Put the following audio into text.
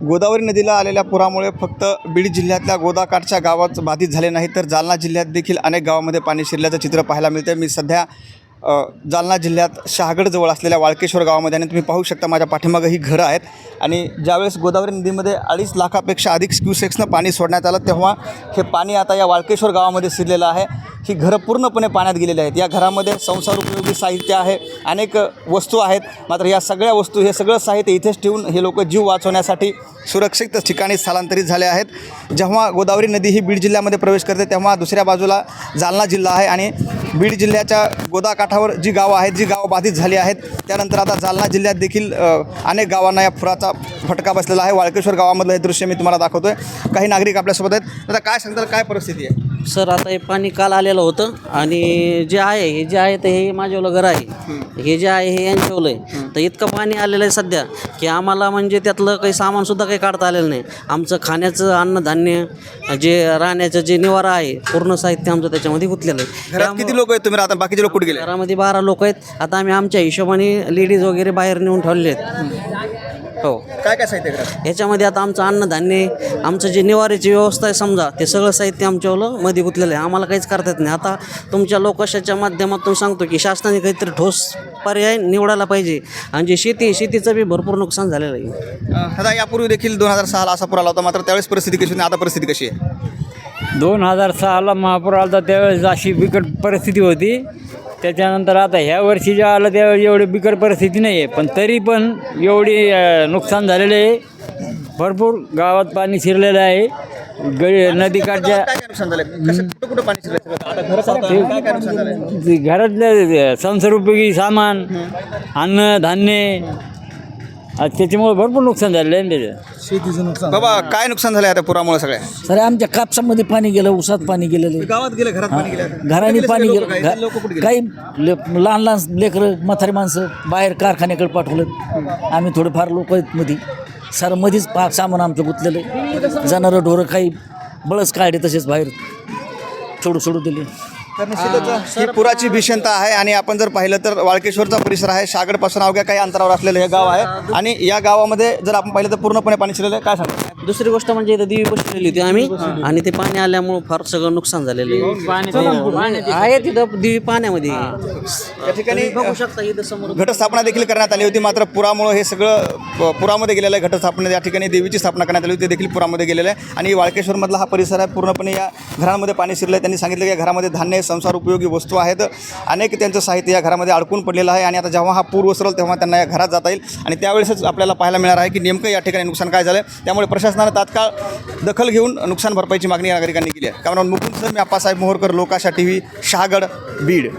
गोदावरी नदीला आलेल्या पुरामुळे फक्त बीड जिल्ह्यातल्या गोदाकाठच्या गावात बाधित झाले नाही तर जालना जिल्ह्यात देखील अनेक गावामध्ये पाणी शिरल्याचं चित्र पाहायला मिळते मी सध्या जालना जिल्ह्यात शहागडजवळ असलेल्या वाळकेश्वर गावामध्ये आणि तुम्ही पाहू शकता माझ्या पाठीमागं ही घरं आहेत. आणि ज्यावेळेस गोदावरी नदीमध्ये अडीच लाखापेक्षा अधिक क्युसेक्सनं पाणी सोडण्यात आलं तेव्हा हे पाणी आता या वाळकेश्वर गावामध्ये शिरलेलं आहे. ही घरं पूर्णपणे पाण्यात गेलेली आहेत. या घरामध्ये संसार उपयोगी साहित्य आहे अनेक वस्तू आहेत. मात्र या सगळ्या वस्तू हे सगळं साहित्य इथेच ठेवून हे लोक जीव वाचवण्यासाठी सुरक्षित ठिकाणी स्थलांतरित झाले आहेत. जेव्हा गोदावरी नदी ही बीड जिल्ह्यामध्ये प्रवेश करते तेव्हा दुसऱ्या बाजूला जालना जिल्हा आहे आणि बीड जिल्ह्याच्या गोदाकाठावर जी गावं आहेत जी गावं बाधित झाली आहेत त्यानंतर आता जालना जिल्ह्यात देखील अनेक गावांना या पुराचा फटका बसलेला आहे. वाळकेश्वर गावामधलं हे दृश्य मी तुम्हाला दाखवतो आहे काही नागरिक आपल्यासोबत आहेत. आता काय सांगताल काय परिस्थिती आहे? सर आता हे पाणी काल आलेलं होतं आणि जे आहे हे जे आहे ते हे माझ्यावलं घर आहे. हे जे आहे हे यांच्यावलं आहे. तर इतकं पाणी आलेलं आहे सध्या की आम्हाला म्हणजे त्यातलं काही सामानसुद्धा काही काढता आलेलं नाही. आमचं खाण्याचं अन्नधान्य जे राहण्याचं जे निवारा आहे पूर्ण साहित्य आमचं त्याच्यामध्ये गुंतलेलं आहे. घरात किती लोक आहेत तुम्ही? राहता बाकीचे लोक कुठे गेले? घरामध्ये बारा लोक आहेत. आता आम्ही आमच्या हिशोबाने लेडीज वगैरे बाहेर नेऊन ठेवले आहेत. हो. काय काय साहित्य घरात? ह्याच्यामध्ये आता आमचं अन्नधान्य आमचं जे निवाऱ्याची व्यवस्था आहे समजा ते सगळं साहित्य आमच्यावलं मध्ये गुंतलेलं आहे. आम्हाला काहीच करता येत नाही. आता तुमच्या लोकशाच्या माध्यमातून सांगतो की शासनाने काहीतरी ठोस पर्याय निवडायला पाहिजे. आणि जे शेती शेतीचं बी भरपूर नुकसान झालेलं आहे. आता यापूर्वी देखील दोन हजार सहाला असा पूर आला होता. मात्र त्यावेळेस परिस्थिती कशी होती? आता परिस्थिती कशी आहे? दोन हजार सहाला महापूर आला होता त्यावेळेस अशी बिकट परिस्थिती होती. त्याच्यानंतर आता ह्या वर्षी जेव्हा आलं त्यावेळेस एवढी बिकट परिस्थिती नाही आहे पण तरी पण एवढी अं, नुकसान झालेलं आहे. भरपूर गावात पाणी शिरलेलं आहे. गळी नदीकाठच्या काय काय नुकसान झालं कसं कुठं कुठं पाणी शिरलं सगळं? आता घर पाहता, काय काय नुकसान झालं घरातलं संसारोपयोगी सामान अन्न धान्य आज त्याच्यामुळे भरपूर नुकसान झालेलं आहे ना त्याचं. शेतीचं नुकसान. बाबा काय नुकसान झालं आता पुरामुळे सगळ्या? सर आमच्या कापसामध्ये पाणी गेलं उसात पाणी गेलेलं आहे. गावात गेलं घरात पाणी गेलं. घराने पाणी? गेलं. काही ले- लहान लहान लेकरं म्हातारी माणसं बाहेर कारखान्याकडे पाठवलं. आम्ही थोडेफार लोक आहेत मध्ये सर मध्येच पाक सामान आमचं गुंतलेलं आहे. जनावरं ढोरं काही बळच काढले तसेच बाहेर. सोडू सोडू दिले. तर निश्चितच ही पुराची भीषणता आहे आणि आपण जर पाहिलं तर वाळकेश्वरचा परिसर आहे. शागडपासून अवघ्या काही अंतरावर असलेलं हे गाव आहे. आणि या गावामध्ये जर आपण पाहिलं तर पूर्णपणे पाणी शिरलेलं आहे. काय सांगतो दुसरी गोष्ट म्हणजे इथं देवी बसलेली होती आम्ही. आणि ते पाणी आल्यामुळं फार सगळं नुकसान झालेलं आहे. हो. आहे तिथं देवी पाण्यामध्ये. या ठिकाणी बघू शकता इथं समोर. घटस्थापना देखील करण्यात आली होती. मात्र पुरामुळे हे सगळं पुरामध्ये गेलेलं आहे. घटस्थापना या ठिकाणी देवीची स्थापना करण्यात आली होती. ते देखील पुरामध्ये गेलेलं आहे. आणि वाळकेश्वरमधला हा परिसर आहे. पूर्णपणे या घरांमध्ये पाणी शिरलं आहे त्यांनी सांगितलं की या घरामध्ये धान्य संसार उपयोगी वस्तू आहेत. अनेक त्यांचं साहित्य या घरामध्ये अडकून पडलेलं आहे आणि आता जेव्हा हा पूर ओसरल तेव्हा त्यांना या घरात जाता येईल. आणि त्यावेळेसच आपल्याला पाहायला मिळणार आहे की नेमकं या ठिकाणी नुकसान काय झालं त्यामुळे प्रशासनानं तात्काळ दखल घेऊन नुकसान भरपाईची मागणी नागरिकांनी केली आहे. कारण मुकुंद सर मी आप्पासाहेब मोहोरकर लोकाशा टी व्ही शहागड बीड.